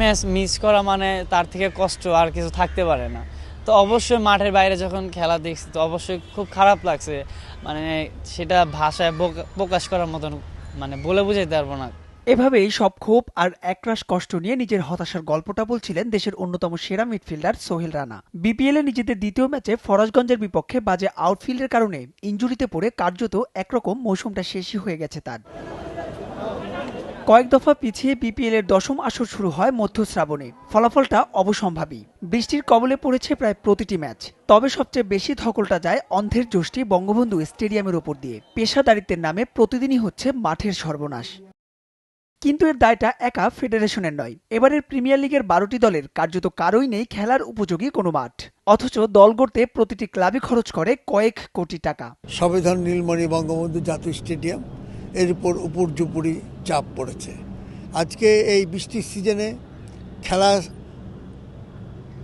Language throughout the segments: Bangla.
ম্যাচ মিস করা মানে তার থেকে কষ্ট আর কিছু থাকতে পারে না। তো অবশ্যই মাঠের বাইরে যখন খেলা দেখছি, তো অবশ্যই খুব খারাপ লাগছে। মানে সেটা ভাষায় প্রকাশ করার মতন মানে বলে বুঝাইতে পারব না। এভাবেই সব ক্ষোভ আর একরাশ কষ্ট নিয়ে নিজের হতাশার গল্পটা বলছিলেন দেশের অন্যতম সেরা মিডফিল্ডার সোহেল রানা। বিপিএল এ নিজেদের দ্বিতীয় ম্যাচে ফরাজগঞ্জের বিপক্ষে বাজে আউটফিল্ডের কারণে ইঞ্জুরিতে পড়ে কার্যত একরকম মৌসুমটা শেষই হয়ে গেছে তার। কয়েক দফা পিছিয়ে বিপিএল এর দশম আসর শুরু হয় মধ্য শ্রাবণে। ফলাফলটা অবসম্ভাবী। বৃষ্টির কবলে পড়েছে প্রায় প্রতিটি ম্যাচ। তবে সবচেয়ে বেশি ধকলটা যায় অন্ধের জোষ্ঠী বঙ্গবন্ধু স্টেডিয়ামের ওপর দিয়ে। পেশাদারিত্বের নামে প্রতিদিনই হচ্ছে মাঠের সর্বনাশ। কিন্তু এর দায়টা একা ফেডারেশনের নয়। এবারের প্রিমিয়ার লিগের বারোটি দলের কার্যত কারোই নেই খেলার উপযোগী কোনো মাঠ। অথচ দল গড়তে প্রতিটি ক্লাবই খরচ করে কয়েক কোটি টাকা। সংবিধান নীলমণি বঙ্গবন্ধু জাতীয় স্টেডিয়াম। এর উপর উপর্যুপুরি চাপ পড়েছে। আজকে এই বৃষ্টির সিজনে খেলা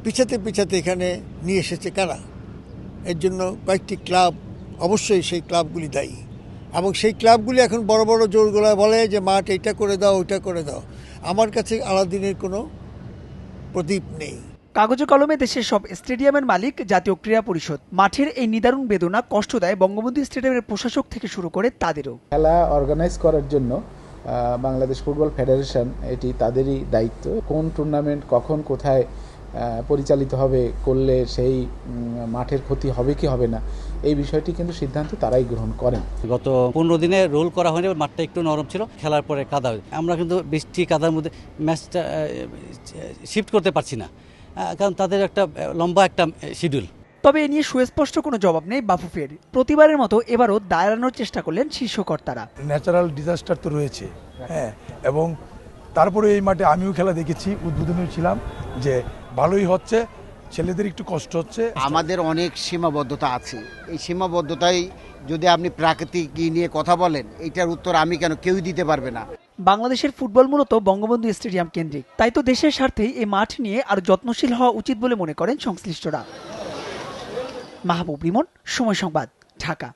পিছাতে পিছাতে এখানে নিয়ে এসেছে কারা? এর জন্য কয়েকটি ক্লাব অবশ্যই সেই ক্লাবগুলি দায়ী। এবং সেই ক্লাবগুলি এখন বড় বড় জোর গলায় বলে যে, মাঠ এইটা করে দাও, ওইটা করে দাও। আমার কাছে আলাদিনের কোনো প্রদীপ নেই। কাগজে কলমে দেশের সব স্টেডিয়ামের মালিক জাতীয় ক্রীড়া পরিষদ। মাঠের এই নিদারুণ বেদনা কষ্ট দেয় বঙ্গবন্ধু স্টেডিয়ামের প্রশাসক থেকে শুরু করে তাদেরও। খেলা অর্গানাইজ করার জন্য বাংলাদেশ ফুটবল ফেডারেশন এটি তাদেরই দায়িত্ব। কোন টুর্নামেন্ট কখন কোথায় পরিচালিত হবে করলে সেই মাঠের ক্ষতি হবে কি হবে না এই বিষয়টি কিন্তু সিদ্ধান্ত তারাই গ্রহণ করেন। গত পনেরো দিনে রোল করা হয়নি মাঠটা একটু নরম ছিল খেলার পরে কাদা আমরা কিন্তু বৃষ্টি কাদার মধ্যে ম্যাচটা শিফট করতে পারছি না। কারণ তাদের একটা লম্বা একটা শিডিউল তবে এ নিয়ে সুস্পষ্ট কোনো জবাব নেই বাফুফের প্রতিবারের মতো এবারও দাঁড়ানোর চেষ্টা করলেন শীর্ষকর্তারা। ন্যাচারাল ডিজাস্টার তো রয়েছে হ্যাঁ এবং তারপরে এই মাঠে আমিও খেলা দেখেছি উদ্বোধনীয় ছিলাম যে ভালোই হচ্ছে ছেলেদের একটু কষ্ট হচ্ছে। আমাদের অনেক সীমাবদ্ধতা আছে। এই সীমাবদ্ধতাই যদি আপনি প্রাকৃতিক নিয়ে কথা বলেন এটার উত্তর আমি কেন কেউই দিতে পারবে না। বাংলাদেশের ফুটবল মূলত বঙ্গবন্ধু স্টেডিয়াম কেন্দ্রিক। তাই তো দেশের স্বার্থেই এই মাঠ নিয়ে আরও যত্নশীল হওয়া উচিত বলে মনে করেন সংশ্লিষ্টরা। মাহবুব রিমন, সময় সংবাদ, ঢাকা।